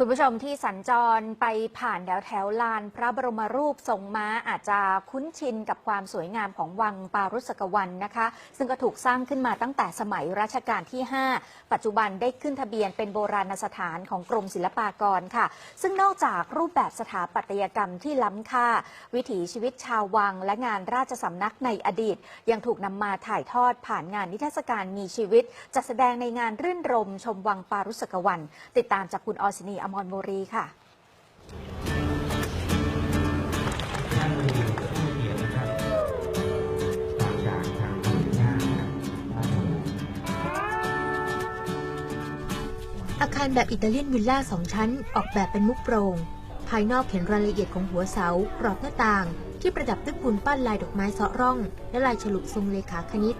คุณผู้ชมที่สัญจรไปผ่านแถวแถวลานพระบรมรูปทรงม้าอาจจะคุ้นชินกับความสวยงามของวังปารุสกวันนะคะ ซึ่งก็ถูกสร้างขึ้นมาตั้งแต่สมัยรัชกาลที่ 5 ปัจจุบันได้ขึ้นทะเบียนเป็นโบราณสถานของกรมศิลปากรค่ะ ซึ่งนอกจากรูปแบบสถาปัตยกรรมที่ล้ำค่า วิถีชีวิตชาววังและงานราชสำนักในอดีต ยังถูกนำมาถ่ายทอดผ่านงานนิทรรศการมีชีวิตจัดแสดงในงานรื่นรมชมวังปารุสกวัน ติดตามจากคุณออสินีอมรโมรีค่ะอาคารแบบอิตาเลียนวิลล่าสองชั้น ออกแบบเป็นมุกโปร่งภายนอกเห็นรายละเอียดของหัวเสากรอบหน้าต่าง ที่ประดับด้วยปูนปั้นลายดอกไม้เสาะร่อง และลายฉลุทรงเลขาคณิต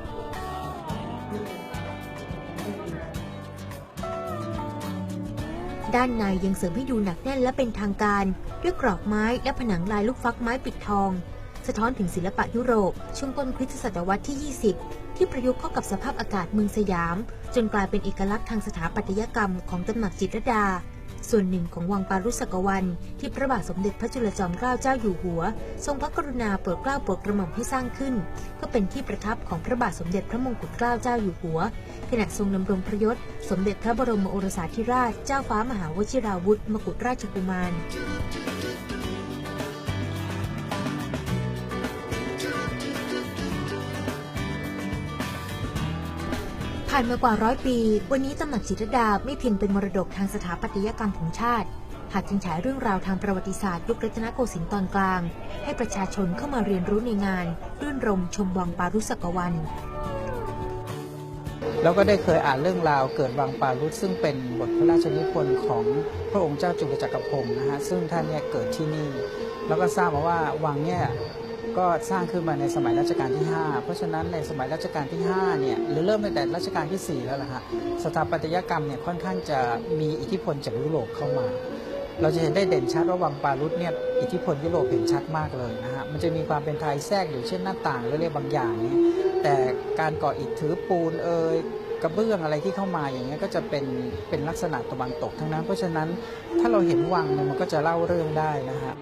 ด้านในยังเสริมให้ดูหนักแน่นและเป็นทางการ ด้วยกรอบไม้และผนังลายลูกฟักไม้ปิดทอง สะท้อนถึงศิลปะยุโรป ช่วงต้นคริสตศตวรรษที่ 20 ที่ประยุกต์เข้ากับสภาพอากาศเมืองสยาม จนกลายเป็นเอกลักษณ์ทางสถาปัตยกรรมของตำหนักจิตรดา ส่วนหนึ่งของวังปารุสกวัน ที่พระบาทสมเด็จพระจุลจอมเกล้าเจ้าอยู่หัว ทรงพระกรุณาโปรดเกล้าโปรดกระหม่อมให้สร้างขึ้น ก็เป็นที่ประทับของพระบาทสมเด็จพระมงกุฎเกล้าเจ้าอยู่หัว ขณะทรงดำรงพระยศ สมเด็จพระบรมโอรสาธิราช เจ้าฟ้ามหาวชิราวุธมกุฎราชกุมาร ผ่านมากว่าร้อยปี วันนี้ตำหนักจิตรดาไม่เพียงเป็นมรดกทางสถาปัตยกรรมของชาติ หากยังฉายเรื่องราวทางประวัติศาสตร์ยุครัตนโกสินทร์ตอนกลาง ให้ประชาชนเข้ามาเรียนรู้ในงาน รื่นรมชมวังปารุสกวัน แล้วก็ได้เคยอ่านเรื่องราวเกิดวังปารุษซึ่งเป็นบทพระราชนิพนธ์ของพระองค์เจ้าจุลจักรพงศ์นะฮะซึ่งท่านเนี่ยเกิดที่นี่ แล้วก็ทราบมาว่าวังเนี่ย ก็สร้างขึ้นมาในสมัยรัชกาลที่ 5 เพราะฉะนั้นในสมัยรัชกาลที่5เนี่ยหรือเริ่มตั้งแต่รัชกาลที่ 4 แล้วล่ะฮะสถาปัตยกรรมเนี่ยค่อนข้างจะมีอิทธิพลจากยุโรปเข้ามา เราจะเห็นได้เด่นชัดว่าวังปารุษเนี่ยอิทธิพลยุโรปเห็นชัดมากเลยนะฮะมันจะมีความเป็นไทยแทรกอยู่เช่นหน้าต่างหรืออะไรบางอย่างเนี่ยแต่การก่ออิฐถือปูนเอ่ยกระเบื้องอะไรที่เข้ามาอย่างเงี้ยก็จะเป็นเป็นลักษณะตะวันตกทั้งนั้น เพราะฉะนั้นถ้าเราเห็นวังเนี่ยมันก็จะเล่าเรื่องได้นะฮะ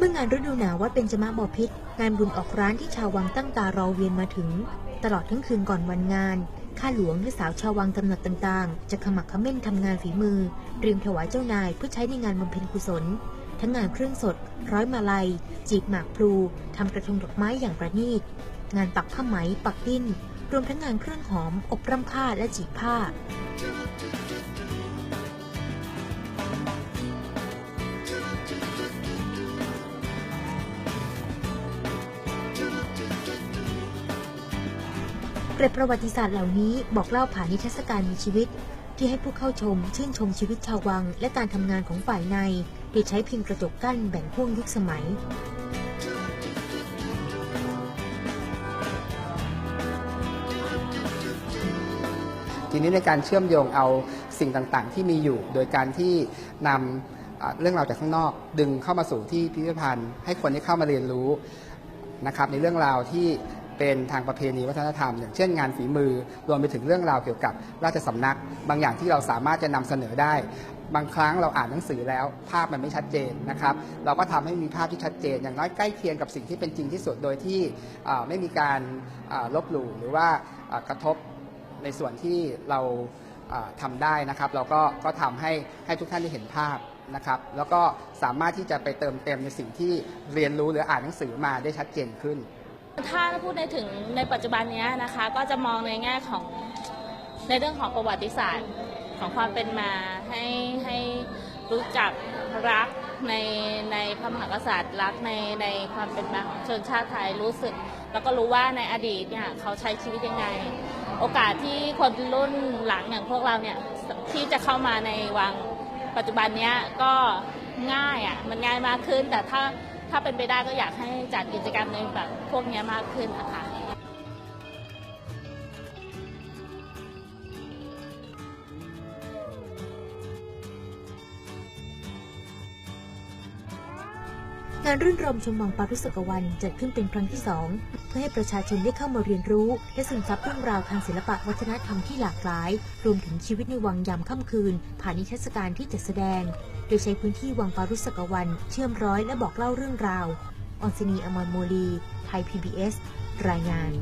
เมื่องานฤดูหนาววัดเป็นจมะบอพิษงานบุญออกร้านที่ชาววังตั้งตารอเวียนมาถึง ตลอดทั้งคืนก่อนวันงาน ข้าหลวงและสาวชาววังตำหนักต่างๆ จะขมักเขม้นทำงานฝีมือเตรียมถวายเจ้านายเพื่อใช้ในงานบำเพ็ญกุศล ทั้งงานเครื่องสด ร้อยมาลัย จีบหมากพลูทำกระทงดอกไม้อย่างประณีต งานปักผ้าไหม ปักดิ้น รวมทั้งงานเครื่องหอม อบร่ำผ้าและจีบผ้า เกร็ดประวัติศาสตร์เหล่านี้บอกเล่าผ่านนิทรรศการมีชีวิต ที่ให้ผู้เข้าชมชื่นชมชีวิตชาววัง และการทำงานของฝ่ายในโดยใช้พิมพ์กระจกกั้นแบ่งห่วงยุคสมัยทีนี้ในการเชื่อมโยงเอาสิ่งต่างๆ ที่มีอยู่ โดยการที่นำเรื่องราวจากข้างนอก ดึงเข้ามาสู่ที่พิพิธภัณฑ์ ให้คนที่เข้ามาเรียนรู้นะครับในเรื่องราวที่ เป็นทางประเพณีวัฒนธรรม อย่างเช่นงานฝีมือรวมไปถึงเรื่องราวเกี่ยวกับราชสำนัก บางอย่างที่เราสามารถจะนำเสนอได้ บางครั้งเราอ่านหนังสือแล้ว ภาพมันไม่ชัดเจนนะครับ เราก็ทำให้มีภาพที่ชัดเจน อย่างน้อยใกล้เคียงกับสิ่งที่เป็นจริงที่สุดโดยที่ไม่มีการลบหลู่หรือว่ากระทบในส่วนที่เราทำาได้นะครับ เราก็ก็ทำให้ให้ทุกท่านได้เห็นภาพนะครับแล้วก็สามารถที่จะไปเติมเต็มในสิ่งที่เรียนรู้หรืออ่านหนังสือมาได้ชัดเจนขึ้น ถ้าพูดในถึงในปัจจุบันนี้นะคะ ก็จะมองในแง่ของในเรื่องของประวัติศาสตร์ของความเป็นมาให้ให้รู้จักรักในในพระมหากษัตริย์รักในในความเป็นมาของชนชาติไทยรู้สึก แล้วก็รู้ว่าในอดีตเนี่ยเขาใช้ชีวิตยังไง โอกาสที่คนรุ่นหลังอย่างพวกเราเนี่ยที่จะเข้ามาในวังปัจจุบันเนี้ยก็ง่ายอะมันง่ายมากขึ้นแต่ถ้า ถ้าเป็นไปได้ก็อยากให้จัดกิจกรรมในแบบพวกนี้มากขึ้นนะคะ งานรื่นรมชมวังปารุสกวันจัดขึ้นเป็นครั้งที่สองเพื่อให้ประชาชนได้เข้ามาเรียนรู้ และซึมซับเรื่องราวทางศิลปะวัฒนธรรมที่หลากหลาย รวมถึงชีวิตในวังยามค่ำคืน ผ่านนิทรรศการที่จัดแสดง โดยใช้พื้นที่วังปารุสกวัน เชื่อมร้อยและบอกเล่าเรื่องราวออนซินีอมรโมลี ไทย PBS รายงาน